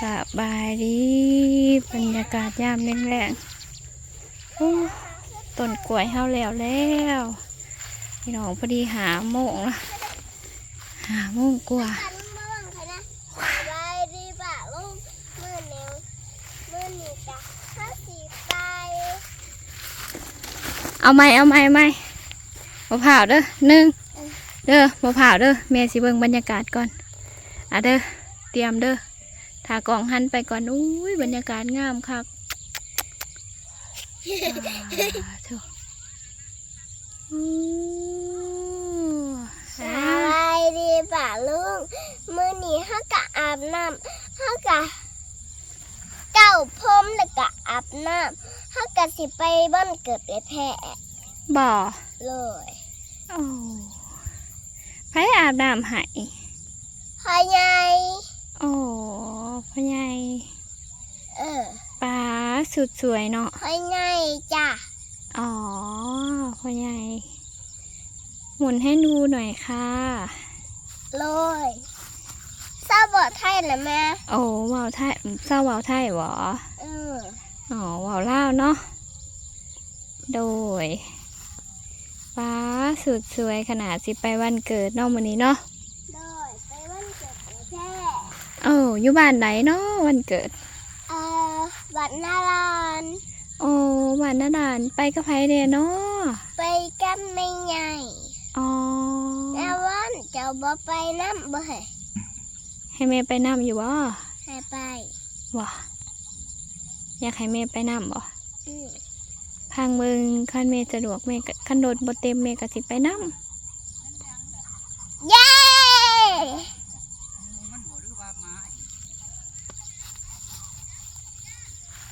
สบายดีบรรยากาศยามแรงๆโอ้ต้นกล้วยเฮาแล้วแล้วพี่น้องพอดีหาโมงละหาโมงกว่าขันมาบังคะนะสบายดีป่ะลูกมือนิ้วมือนิ้วจ้ะข้าสีไปเอาไหมเอาไหมเอาไหมมะพร้าวเด้อหนึ่งเด้อมะพร้าวเด้อแม่สิเบิ่งบรรยากาศก่อนอะเด้อเตรียมเด้อ ถ้ากล่องหันไปก่อนอุ้ยบรรยากาศงามคักอ่าเถอะอู้สอ่าบายดีป่ะลูกมือนี้เขากะอาบน้ำเขากะเจ้าพรมแล้วกะอาบน้ำเขากะสิไปบ้านเกิดไปแพร่บ่อเลยโอ้ไผอาบน้ำให้พ่อใหญ่โอ้ พ่อใหญ่เออป้าสุดสวยเนาะพ่อใหญ่จ้ะอ๋อพ่อใหญ่หมุนให้ดูหน่อยค่ะเลยทราบบอกไทยนะแม่โอ้ว่าวไทยเศร้าว่าวไทยเหรอเอออ๋อว่าวล่าวเนาะโดยป้าสุดสวยขนาดสิไปวันเกิดเนาะมื้อนี้เนาะ เลยไปบ้านเกิดไปแพร่ โอ้อยู่บ้านไหนเนาะวันเกิดเอ่อวัดนารานโอ้บ้านนาดานไปกับไผเด้เนาะไปกันไม่ใหญ่อ๋อแม่วันเจ้าบ่ไปน้ำบ่ให้ให้แม่ไปน้ำอยู่บ่ให้ไปว่ะอยากให้แม่ไปน้ำบ่อืมพังเบิงคันแม่สะดวกแม่ก็คันโดดบ่เต็มแม่ก็สิไปน้เย้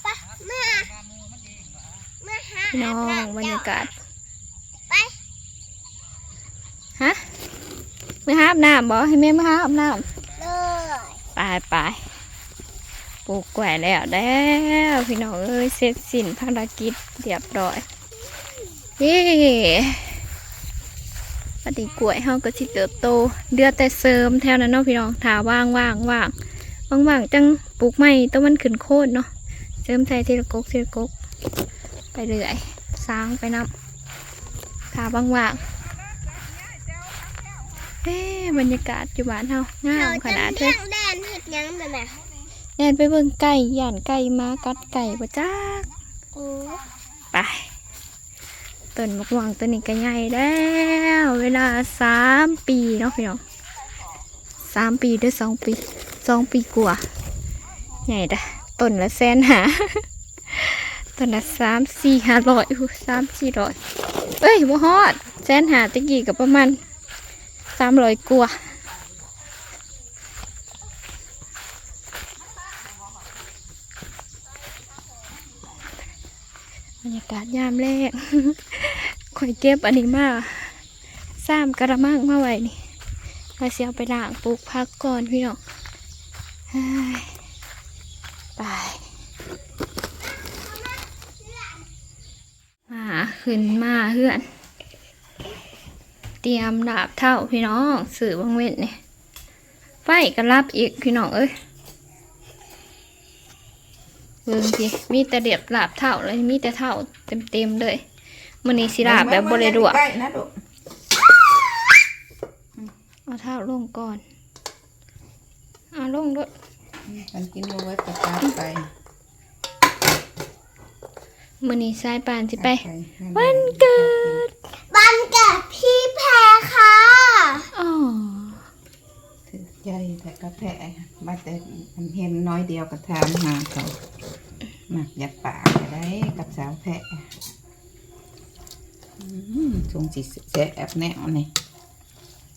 ไปมามาหาำ พี่น้องอาบรรยากาศไปฮะมือหาอาบน้ำบ่ให้แม่มาหาอาบน้เลยำไปไปปลูกแกวยแล้วแล้วพี่น้องเอ้ยเสร็จสิ้นภารกิจเรียบร้อยเย้ปฏิกล้วยเฮาก็สิเติบโต เดือแต่เสริมแถวนั้นเนาะพี่น้องถ้าว่างว่างว่างว่างว่างๆจังปลูกใหม่ต้นมันขึ้นโคตรเนาะเสริมใส่ทีละกกทีละกก ไปเรื่อยสร้างไปนับถ้าว่างว่างๆเฮ้บรรยากาศอยู่บ้านเฮางามขนาดเธเท่อแดนเห็ดหยังแบบไหนแอนไปเบิ่งไก่ย่านไก่มากัดไก่บ่จ้าโอ้ไปต้นมะม่วงต้นนี้ก็ใหญ่แล้ว เวลาสามปีเนาะพี่น้องสามปีหรือสองปีสองปีกว่า ใหญ่ดะต้นละแสนหา ต้นละสามสี่ห้าร้อยอู้สามสี่ร้อยเอ้ยบ่ฮอดแสนหาตะกี้กับประมาณสามร้อยกว่าบรรยากาศยามแรกข่อยเก็บอันนี้มาสามกระมังมาไว้นี่เราเสียไปล้างปลูกพักก่อนพี่น้องเฮ้ยไปมา ขึ้นมาเฮือน เตรียมดาบเท่าพี่น้องสื่อบังเว้นนี่ไฟก็รับอีกพี่น้องเอ้ยเบิ่งสิมีแต่เดียบลาบเท่าเลยมีแต่เท่าเต็มๆเลยมันนี้สิลาบแบบบริดวกใกล้นะลูกเอาเท้าลงก่อนเอาลงด้วยมันกินลงไว้ประทับไป มือนี้สายปานสิไปให้วันเกิดบันเกิดพี่แพรค่ะอ๋อถือใจแต่กระแพะมาแต่มันเห็นน้อยเดียวก็ทามหาเขาหมักอยากปากก็ได้กับสาวแพะอืมทรงสีแสบแนวนี่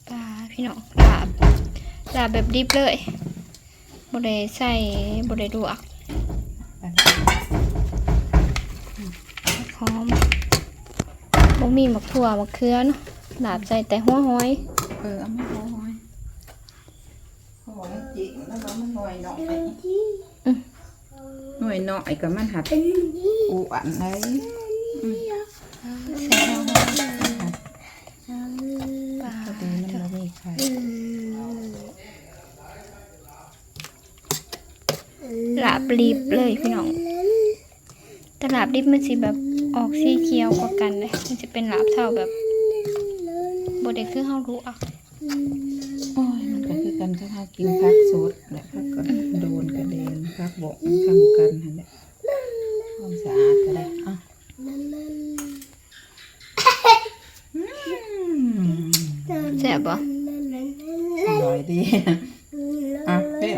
ปลาพี่น้องลาบลาบแบบดิบเลยบริใส่บริดวก หอมบ่มีหมักถั่วหมักเขือเนาะลาบใส่แต่หัวหอย เออเอาไม่พอหอยหอยจริงแล้วก็มันหน่อยหน่อยหน่อยหน่อยก็มันหัดอ้วนเลยใส่หัวหอยปลาพอดีมันเราไม่ใครลาบรีบเลยพี่น้องแต่ลาบรีบมันสิแบบ ออกสีเขียวกว่ากันเลยมันจะเป็นลาบเท่าแบบบดเด็กคือเฮารู้อะโอ้ยมันก็คือกันถ้ากินผักสดและผักก็โดนกระเด็นผักบกมันทำกันนั่นแหละความสะอาดก็ได้อะอืมแซ่บบ่อร่อยดีอะเพ่ม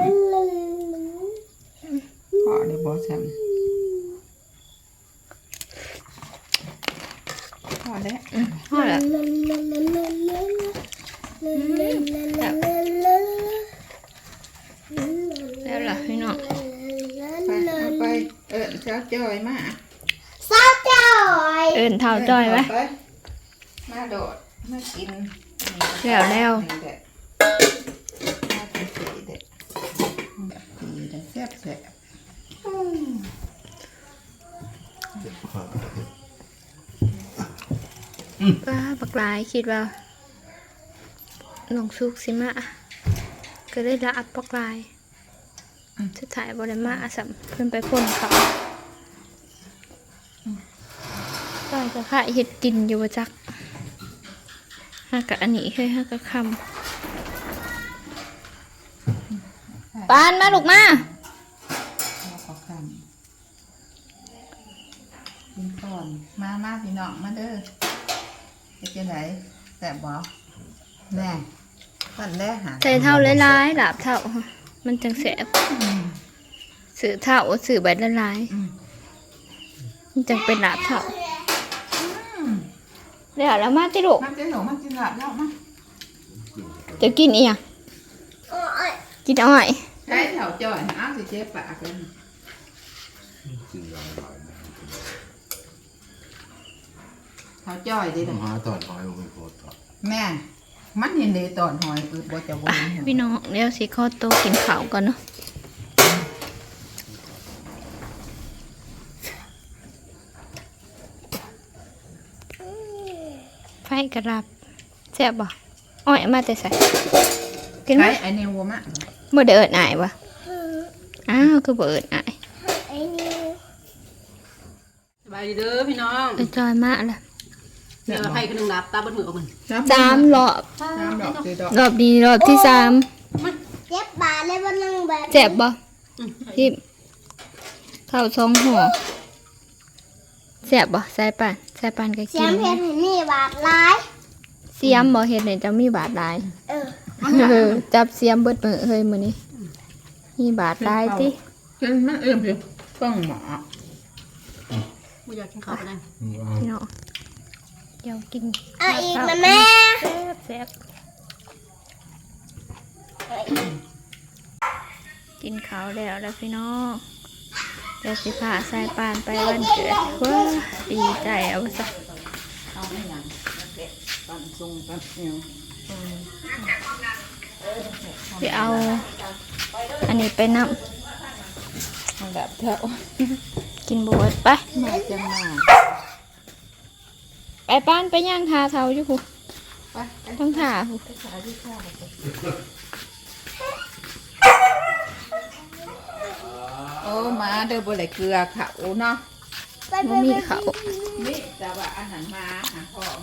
พอเดี๋ยวบอสแซมพอแล้ว ฮอดละแล้วล่ะพี่น้อง ไปเอาไป เออเช้าจอยมาซาจอยเอิ้นเท่าจ้อยไหมปมาโดดมากินแล้วแล้วนี่แหละมากินสีเด็ดดีแต่แซ่บแซ่บป้าบักหลายคิดว่าลงสุกสิมาก็ได้ละอับบักหลายสุดท้ายบ่ได้มาสัมเพิ่นไปพ่นเขา ตายก็ค่ะเฮ็ดกินอยู่บ่จักหากะอันนี้เฮ้ยหากะคำปานมาลูกมาแล้วก็คำกินก่อนมามาพี่น้องมาเด้อจะกินไหนแซ่บบ่แน่ตอนแรกหาใส่เท่าหลายๆหลาบเท่า มันจังแสบสื่อเท่าสื่อใบละลายอืมมันจังเป็นหลาบเท่า เดี๋ยวแล้วมาติลูกมาเจ๊หนูมากินหลับแล้วมาจะกินอีหยังกินอ้อยใช้แถวจอยอ้าวสิเจ๊ปากเลยแถวจอยดิต้เด้อองหาตอนหอยลงไปโพดก่อนแม่มันเห็นเดตอนหอยปืดบ่จะบ่เห็นพี่น้องเดี๋ยวสิข้อโตวกินข้าวก่อนเนาะ กระดับแซ่บบ่อ้อยเอามาแต่ใส่กินไหมใช้ไอ้นิวมะบ่ได้เอิดอายบ่อ้าวคือบ่เอิดอายไอ้นี่สบายดีเด้อพี่น้องเอิดจอยมากเลยเดี๋ยวให้คนหนึ่งรับตาบนมือออกมันสามรอบน้ำดอกสีดอกรอบนี้รอบที่สามเจ็บบาดเลยบนนั่งแบบแจ็บบ่ทิมข้าวสองห่อแซ่บบ่ใส่ปาน ใส่ปานก็เสีกิยงนเพชรนี่บาดร้าย เสียมบ่เฮ็ดให้เจะมีบาดหลายเออ เออจับเสียมเบิดมือเฮ้ยมื้อนี้มีบาดหลายติจนมันเอื้อมอยู่ป้องหมอไม่อยากกินข้าวไปได้พี่น้องเดี๋ยวกินเอาอีกนะแม่แซ่บแซ่บกินข้าวแล้วแล้วพี่น้อง เดี๋ยวสิพาสายปานไปวันเกิดว้าดีใจเอาซะเอาไม่ยังเด็กปั่นทรงปั่นเหนียวไปเอา อันนี้ไปนำเอาแบบเถอะกินบวชไปมาจังมาไปป้านไปย่างทาเทาอยู่พูไปไปต้องทาพูไปขายที่ข้าวโอ้ มาเด้อบ่ได้เกลือเขาเนาะไปไปมันมีไปเขานี่แต่ว่าอาหารมาหาของ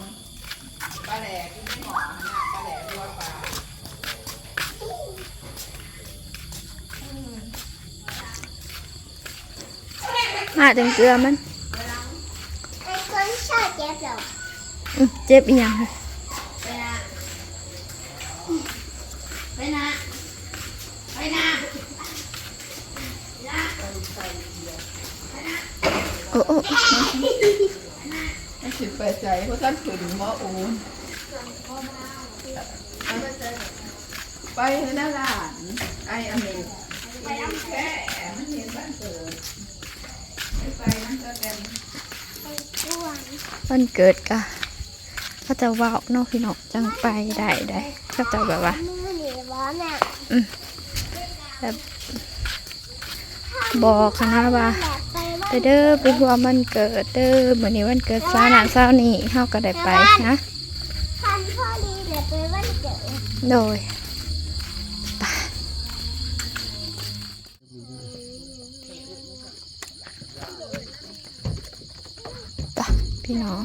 ปลาแหลกที่ไม่เหมาะนะปลาแหลกรัวปลามาจังเกลือมันไอ้คนชอบเจ็บหรออื้อเจ็บอีหยัง ไปนะไปนะไปนะ โอ้โอ้ ไม่สิเปิดใจเพราะท่านถึงหมออูนไปน้าร้านไออเมริกไปน้ำแค่มันเห็นบ้านเกิดไม่ไปน้ำเกิดเต็มอ้วนวันเกิดกะเขาจะว่าวเนอกพี่น้องจังไปได้ได้เขาจะแบบว่ามือหนีบอลน่ะแบบบอกคณะว่า เด้อไปพัวมันเกิดเด้อเหมือนนี้วันเกิดซาวหนาร้านี่เข้าก็ได้ไปนะคันพ่อดีเดี๋ยวไปวันเกิดโดยปะพี่น้อง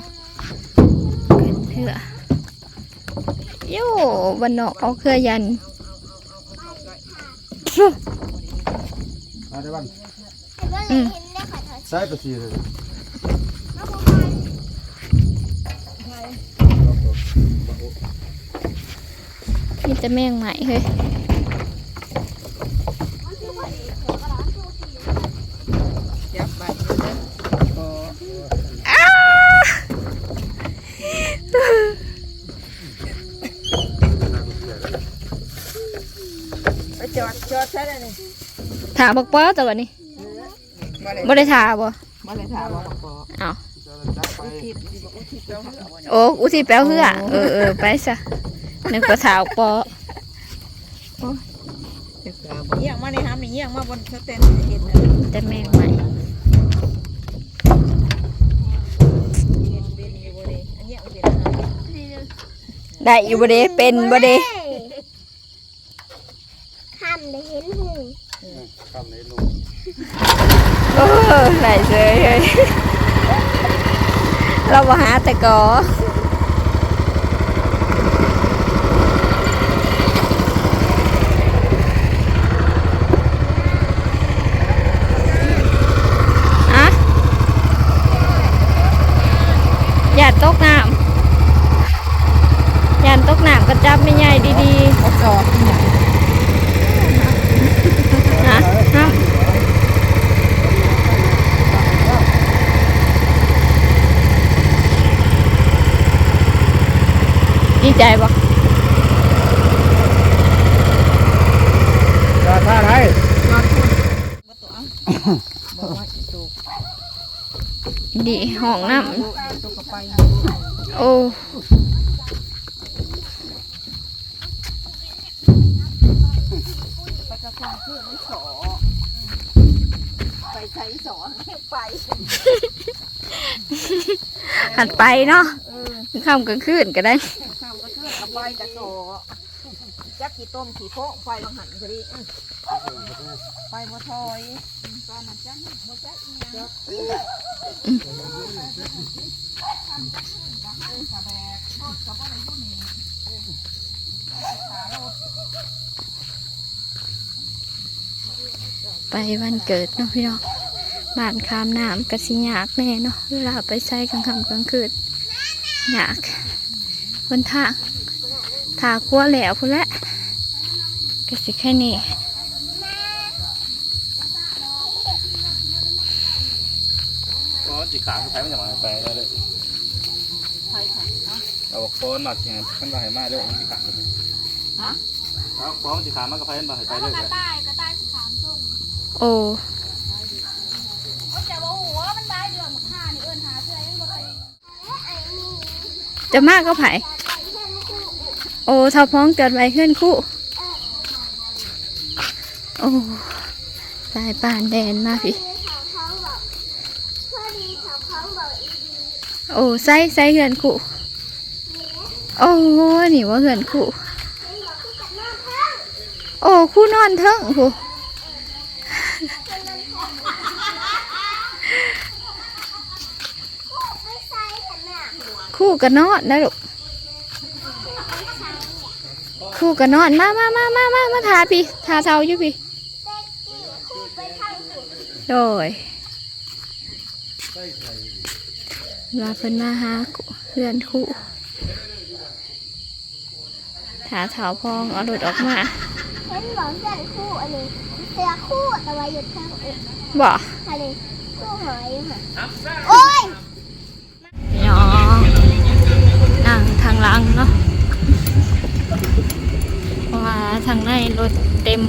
เกิดเถื่อโย่วันนอกเอาเคยยันอืมาได้บ้านแต่ว่าเลยเห็นได้ค่ะทอใช้ตัวชีเลยมีแต่แมงใหม่เฮ้ยยับกปอจอดใช่เลยนี่ถามบอกป้อแต่วันนี้ บ่ได้บ่ได้ถามบ่บ่ได้ถามว่าก็อ้าวไปทิพย์ที่บอกว่าทิพย์เจ้าเหือบ่เนี่ยโอ้อุทิศแปลวเหือเออเออไปซะนึกว่าถามปอเจ้าก็บ่เยี่ยงมาในห้ามนี่เยี่ยงมาบนสเตนเห็นเลยแต่แมงใหม่เห็นเป็นอยู่บ่ได้อันเยี่ยงเป็นอาหารได้อยู่บ่เด้เป็นบ่เด้คำได้เห็นหูคำนี้นุ่ม โอ้ไหนเลยเฮ้ยเราบ่หาแต่กออะอย่าตกน้ำอย่าตกน้ำก็จับไม่ใหญ่ดีๆ ก็กอดที่ไหน ฮะฮะดีใจปะ ราคาไหน บอกว่าอีตุก ดีห้องน้ตุกก็ไปำโอ้ไปกระฟองเพื่อนมันสอไปใช้สอนไปหันไปเนาะค่ำกลางคืนก็ได้ข้ามก็เพื่อนเอาไปกระโสจั กกี่ต้มกี่โพกไฟบางหันก็ดีอื้อไฟบ่ถอยตอนนั้นจังบ่จักอีหยังไปวันเกิดเนาะพี่เนาะบ้านคามน้ำกะสิยากแน่เนาะเวลาไปใช้กลางค่ำกลางคืนยากบนทางถาขั้วแหล้วพุ่นแหละ กสิแค่นี้ก้อนจีขาใช้ไม่อย่างไรไปได้เลยเอาก้อนมาอย่างนั้นมันมาให้มาด้วยจีขาเลยเอาก้อนจีขามันก็ไปมาให้ไปเลยโอ้จะมากก็ไผ่โอ้เท่าพ้องเกิดไว้ขึ้นคู่โอ้สายป่านแดนมาพี่เขาเขาบอกพอดีเขาเขาบอกอีดีโอ้ใส่ใส่เหือนคู่ โอ้นี่ว่าเหือนคู่เป็นบอกที่จะนอนเพิ่งโอ้คู่นอนเทิงคู่ไม่ใส่กันน่ะคู่กันนอนนะลูกคู่กันนอนมามามามามามาทาพี่ทาเท้าอยู่พี่ เต็กกี้คู่ไปทางสุด โดยลาเพิ่นมาหาเพื่อนคู่ถาเท้าพองเอาหลุดออกมาเห็นบอกเพื่อนคู่อันนี้เสือคู่แต่ว่าหยุดทางอกบ่อะไรคู่หอยอยู่ค่ะโอ้ยยองนั่งทางหลังเนาะเพราะว่าทางในรถเต็ม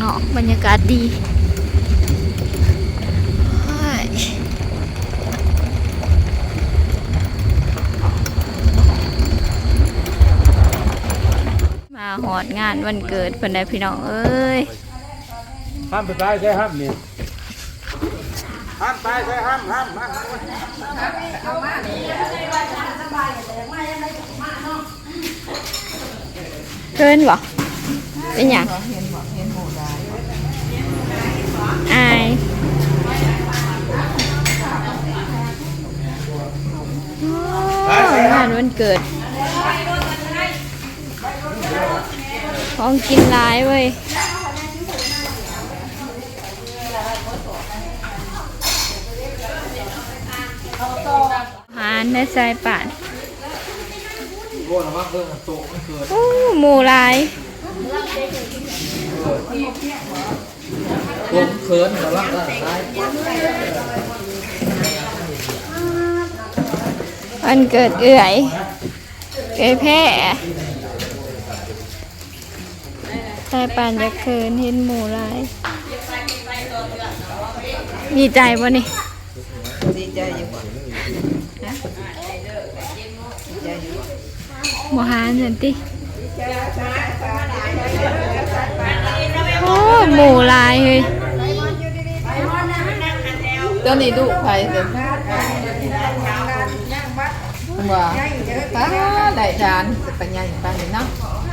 นั่งทางนอกบรรยากาศดีเฮ้ยมาหอดงานวันเกิดเพิ่นได้พี่น้องเอ้ยห้ามไปใช้ใช่ห้ามนี่ห้ามไปใช่ห้ามห้ามห้ามเกินบ่เป็นหยังเห็นบอกเห็นหมูได้ อายงานวันเกิด ของกินร้ายเว้ยหานได้ใจป่านโอ้หมูลาย ผมเขินแต่ว่าก็ได้วันเกิดเอื่อย เอื่อยแพร่ใจป่านจะเคินเห็นหมูลาย ดีใจปะนี่ดีใจอยู่บ่หมูหานสันติโอ้หมูลายเฮ้ย ตัวนี้ดูไผเด้อว่าป้าได้ทานจะเป็นยังปานนี้เนาะ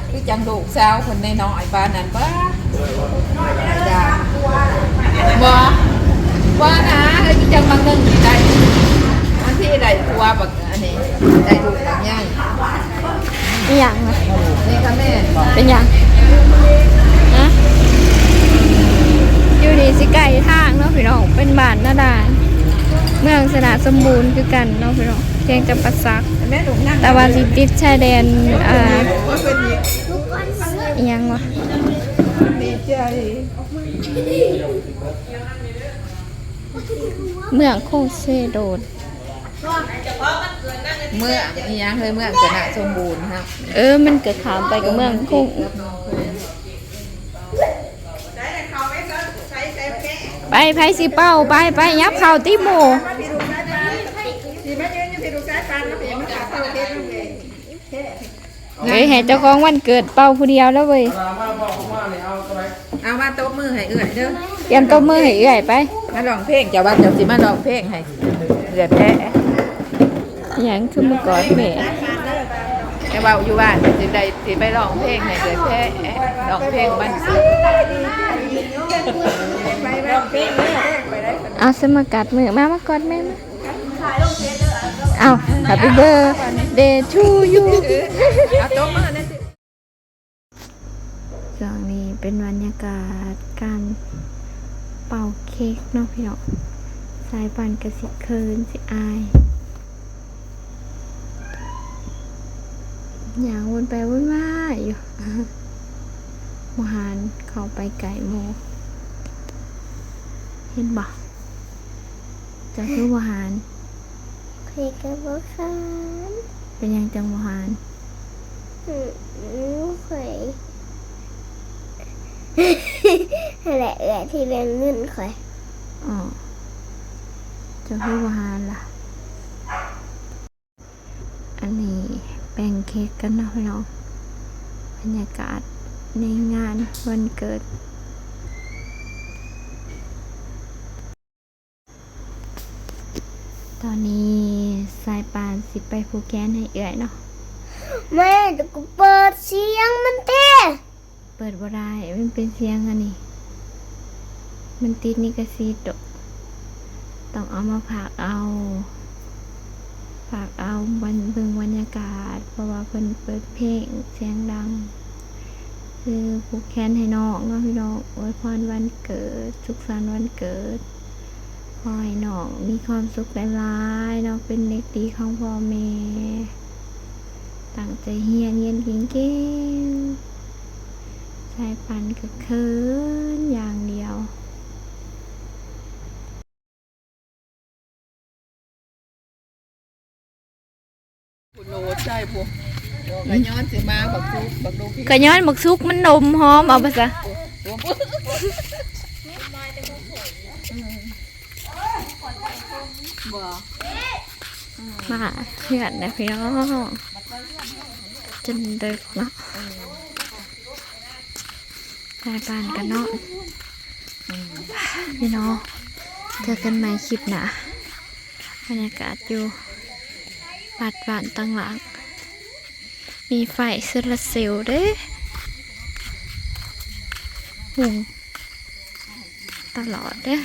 คือจังลูกสาวคนน้อยๆปานนั้นป้าได้บ่ว่านะเอ้ยจังบางนึงได้อันที่ได้ตัวบักอันนี้ได้ลูกบักใหญ่อหย่างวะนี่ค่ะแม่เป็นหยังนะ อยู่นี่สิไก่ทางเนาะพี่น้องเป็นบ้านนาดานเมืองสนาสมบูรณ์คือกันเนาะพี่น้องเพียงจะปัสซักแม่ลูกนั่งแต่ว่าสิติดชายแดนอ่าว่าเป็นอีกอหยังวะดีใจเมืองโคเซโดนเมื่ออีหยังเคยเมื่อชนะสมบูรณ์ครับ เออ มันเกิดขามไปกับเมืองโคง ไปไผสิเป้าไปไปยับเข่าติโมเฮ้ยให้เจ้าของวันเกิดเป่าผู้เดียวแล้วเว้ยมาบอกผมว่าเนี่ยเอาอะไรเอามาตบมือให้เอื้อยเด้อเตรียมตัวมือให้เอื่อยไปมาร้องเพลงเจ้าว่าเจ้าสิมาร้องเพลงให้เอื้อยแพ้อหยังคือเมื่อก่อนแม่แต่ว่าอยู่บ้านสิได้สิไปร้องเพลงให้เอื้อยแพ้ร้องเพลงบ้านสิไปร้อง เพลงเนี่ยไปได้เอาสมากัดมือมามากอดแม่มาเอา Happy birthday to you เอาตบมือนนสิช่วงนี้เป็นบรรยากาศการเป่าเค้กเนาะพี่เนาะสายปันกระสิเคินสิอายอย่างวนไปวนมาอยู่มหานเข้าไปไก่โม เห็นบ่จะคือหมหานคุยกับพ่อค้านเป็นหยังจังหมหานอืมคุยนั่นแหละเอือที่เรียนเงินข่อยอ๋อจะคือหมหานล่ะ อันนี้แป้งเค้กกันเนาะพี่น้องบรรยากาศในงานวันเกิด ตอนนี้สายปานสิไปผูกแขนให้เอื่อยเนาะแม่เดี๋ยวกูเปิดเสียงมันเต้เปิดบ่ได้มันเป็นเสียงอันนี้ มันติดนิกซีดอกต้องเอามาผากเอาผากเอาบันเบิงบรรยากาศ เพราะว่าเพิ่นเปิดเพลงเสียงดัง คือผูกแขนให้น้องเนาะพี่น้องอวยพรวันเกิดสุขสันต์วันเกิด ขอให้น้องมีความสุขหลายๆเนาะเป็นเด็กดีของพ่อแม่ตั้งใจเฮียนเรียนเก่งๆสายปันก็เคินอย่างเดียวโลใช่พวกกย้อนสิมาบักซุกบักดูพี่ก็ย้อนหมกซุกมันนมหอมเอาไปซะ ตัวปุ๊ บ่มาเพื่อนนะพี่น้องจนดึกเนาะสายปันกันเนาะพี่น้องเจอกันใหม่คลิปหนะบรรยากาศอยู่บัดบานตั้งหลัง มีไฟโซลาเซลล์เด้หุงตลอดเด้